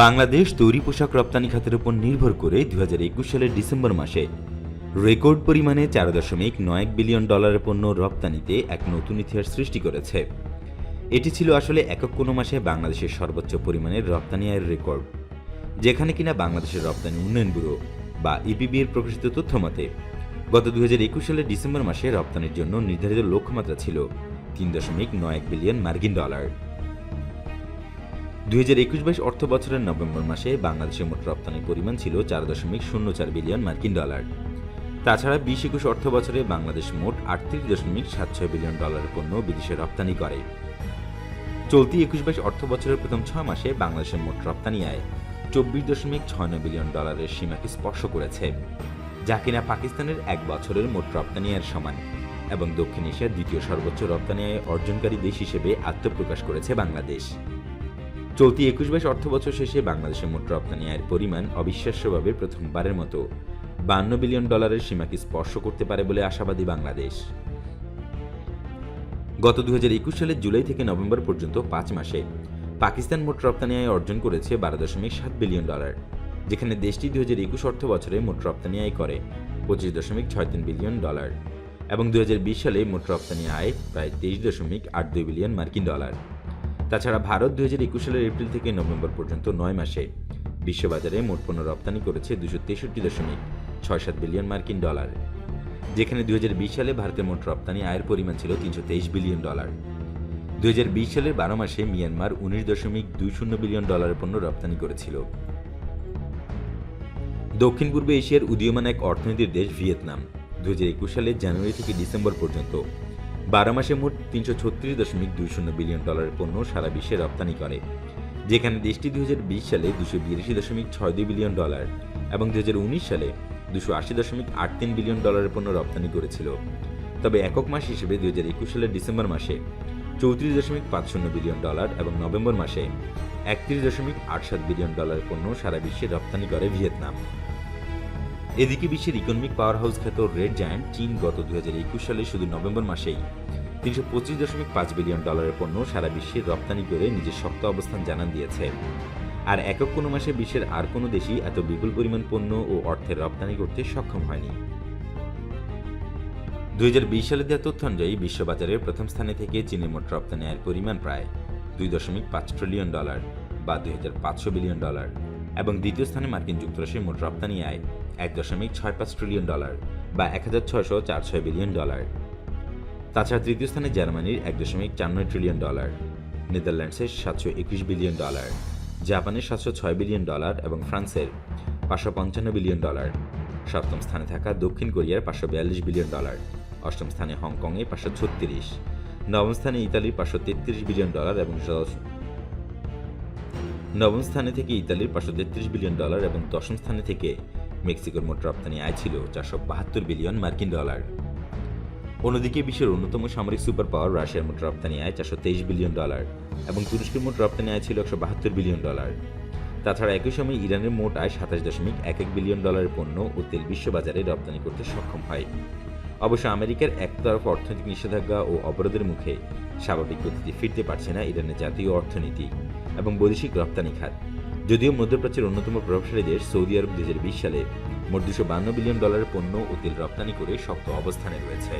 বাংলাদেশ তৈরি পোশাক রপ্তানি খাতের উপর নির্ভর করে দু হাজার একুশ সালের ডিসেম্বর মাসে রেকর্ড পরিমাণে চার দশমিক নয় বিলিয়ন ডলারের পণ্য রপ্তানিতে এক নতুন ইতিহাস সৃষ্টি করেছে। এটি ছিল আসলে একক কোনো মাসে বাংলাদেশের সর্বোচ্চ পরিমাণের রপ্তানি আয়ের রেকর্ড, যেখানে কিনা বাংলাদেশের রপ্তানি উন্নয়ন ব্যুরো বা ইপিবি এর প্রকাশিত তথ্য মতে, গত দু হাজার একুশ সালের ডিসেম্বর মাসে রপ্তানির জন্য নির্ধারিত লক্ষ্যমাত্রা ছিল তিন দশমিক নয় এক বিলিয়ন মার্কিন ডলার। দুই একুশ বাইশ অর্থ বছরের নভেম্বর মাসে বাংলাদেশের মোট রপ্তানির পরিমাণ ছিল চার দশমিক শূন্য চার বিলিয়ন মার্কিন ডলার। তাছাড়া বিশ একুশ অর্থ বছরে বাংলাদেশ মোট আটত্রিশ দশমিক সাত ছয় বিলিয়ন ডলারের পণ্য বিদেশে রপ্তানি করে। চলতি একুশ বাইশ অর্থ বছরের প্রথম ছয় মাসে বাংলাদেশের মোট রপ্তানি আয় চব্বিশ দশমিক ছয় নয় বিলিয়ন ডলারের সীমাকে স্পর্শ করেছে, যা কিনা পাকিস্তানের এক বছরের মোট রপ্তানি আয়ের সমান এবং দক্ষিণ এশিয়ার দ্বিতীয় সর্বোচ্চ রপ্তানি আয় অর্জনকারী দেশ হিসেবে আত্মপ্রকাশ করেছে বাংলাদেশ। চলতি একুশ বাইশ অর্থ বছর শেষে বাংলাদেশের মোট রপ্তানি আয়ের পরিমাণ অবিশ্বাস্যভাবে প্রথমবারের মতো বান্ন বিলিয়ন ডলারের সীমাকে স্পর্শ করতে পারে বলে আশাবাদী বাংলাদেশ। গত দুহাজার একুশ সালের জুলাই থেকে নভেম্বর পর্যন্ত পাঁচ মাসে পাকিস্তান মোট রপ্তানি আয় অর্জন করেছে বারো দশমিক সাত বিলিয়ন ডলার, যেখানে দেশটি দু হাজার একুশ অর্থ বছরে মোট রপ্তানি আয় করে পঁচিশ দশমিক ছয় তিন বিলিয়ন ডলার এবং দুই হাজার বিশ সালে মোট রপ্তানি আয় প্রায় তেইশ দশমিক আট দুই বিলিয়ন মার্কিন ডলার। তাছাড়া ভারত দু হাজার একুশ সালের এপ্রিল থেকে নভেম্বর পর্যন্ত নয় মাসে বিশ্ববাজারে মোট পণ্য রপ্তানি করেছে দুশো তেষট্টি দশমিক ছয় সাত বিলিয়ন মার্কিন ডলার, যেখানে দুই হাজার দু সালে ভারতের মোট রপ্তানি আয়ের পরিমাণ ছিল তিনশো তেইশ বিলিয়ন ডলার। দুই হাজার বিশ সালের বারো মাসে মিয়ানমার উনিশ দশমিক দুই শূন্য বিলিয়ন ডলারের পণ্য রপ্তানি করেছিল। দক্ষিণ পূর্ব এশিয়ার উদীয়মান এক অর্থনীতির দেশ ভিয়েতনাম দু হাজার একুশ সালের জানুয়ারি থেকে ডিসেম্বর পর্যন্ত বারো মাসে মোট তিনশো ছত্রিশ দশমিক দুই শূন্য বিলিয়ন ডলারের পণ্য সারা বিশ্বে রপ্তানি করে, যেখানে দেশটি দুই হাজার বিশ সালে দুশো বিরাশি দশমিক ছয় দুই বিলিয়ন ডলার এবং দু হাজার উনিশ সালে দুশো আশি দশমিক আট তিন বিলিয়ন ডলারের পণ্য রপ্তানি করেছিল। তবে একক মাস হিসেবে দু হাজার একুশ সালের ডিসেম্বর মাসে চৌত্রিশ দশমিক পাঁচ শূন্য বিলিয়ন ডলার এবং নভেম্বর মাসে একত্রিশ দশমিক আট সাত বিলিয়ন ডলারের পণ্য সারা বিশ্বে রপ্তানি করে ভিয়েতনাম। এদিকে বিশ্বের ইকোনমিক পাওয়ার হাউস খ্যাত রেড জায়ান্ট চীন গত দু হাজার একুশ সালে শুধু নভেম্বর মাসেই তিনশো পঁচিশ দশমিক পাঁচ বিলিয়ন ডলারের পণ্য সারা বিশ্বে রপ্তানি করে নিজের শক্ত অবস্থান জানান দিয়েছে। আর একক কোনো মাসে বিশ্বের আর কোনো দেশই এত বিপুল পরিমাণ পণ্য ও অর্থের রপ্তানি করতে সক্ষম হয়নি। দুই হাজার বিশ সালে দেওয়া তথ্য অনুযায়ী বিশ্ববাজারের প্রথম স্থানে থেকে চীনের মোট রপ্তানি আয়ের পরিমাণ প্রায় দুই দশমিক পাঁচ ট্রিলিয়ন ডলার বা দুই হাজার পাঁচশো বিলিয়ন ডলার। এবং দ্বিতীয় স্থানে মার্কিন যুক্তরাষ্ট্রের মোট রপ্তানি আয় এক দশমিক ছয় পাঁচ ট্রিলিয়ন ডলার বা এক হাজার ছয়শো চার ছয় বিলিয়ন ডলার। তাছাড়া তৃতীয় স্থানে জার্মানির এক দশমিক চার নয় ট্রিলিয়ন ডলার, নেদারল্যান্ডসের সাতশো একুশ বিলিয়ন ডলার, জাপানের সাতশো ছয় বিলিয়ন ডলার এবং ফ্রান্সের পাঁচশো পঞ্চান্ন বিলিয়ন ডলার। সপ্তম স্থানে থাকা দক্ষিণ কোরিয়ার পাঁচশো বিয়াল্লিশ বিলিয়ন ডলার, অষ্টম স্থানে হংকংয়ে পাঁচশো ছত্রিশ, নবম স্থানে ইতালির পাঁচশো তেত্রিশ বিলিয়ন ডলার এবং নবম স্থানে থেকে ইতালির পাঁচশো তেত্রিশ বিলিয়ন ডলার এবং দশম স্থানে থেকে মেক্সিকোর মোট রপ্তানি আয় ছিল চারশো বাহাত্তর বিলিয়ন মার্কিন ডলার। অন্যদিকে বিশ্বের অন্যতম সামরিক সুপার পাওয়ার রাশিয়ার মোট রপ্তানি আয় চারশো তেইশ বিলিয়ন ডলার এবং তুরস্কের মোট রপ্তানি আয় ছিল একশো বাহাত্তর বিলিয়ন ডলার। তাছাড়া একই সময় ইরানের মোট আয় সাতাশ দশমিক এক এক বিলিয়ন ডলারের পণ্য ও তেল বিশ্ববাজারে রপ্তানি করতে সক্ষম হয়। অবশ্য আমেরিকার একতরফ অর্থনৈতিক নিষেধাজ্ঞা ও অবরোধের মুখে স্বাভাবিক গতিতে ফিরতে পারছে না ইরানের জাতীয় অর্থনীতি। এবং বৈদেশিক রপ্তানি খাত। যদিও মধ্যপ্রাচ্যের অন্যতম প্রভাবশালী দেশ সৌদি আরব দুই হাজার বিশ সালে মোট দুশো বিলিয়ন ডলারের পণ্য ও তেল রপ্তানি করে শক্ত অবস্থানে রয়েছে।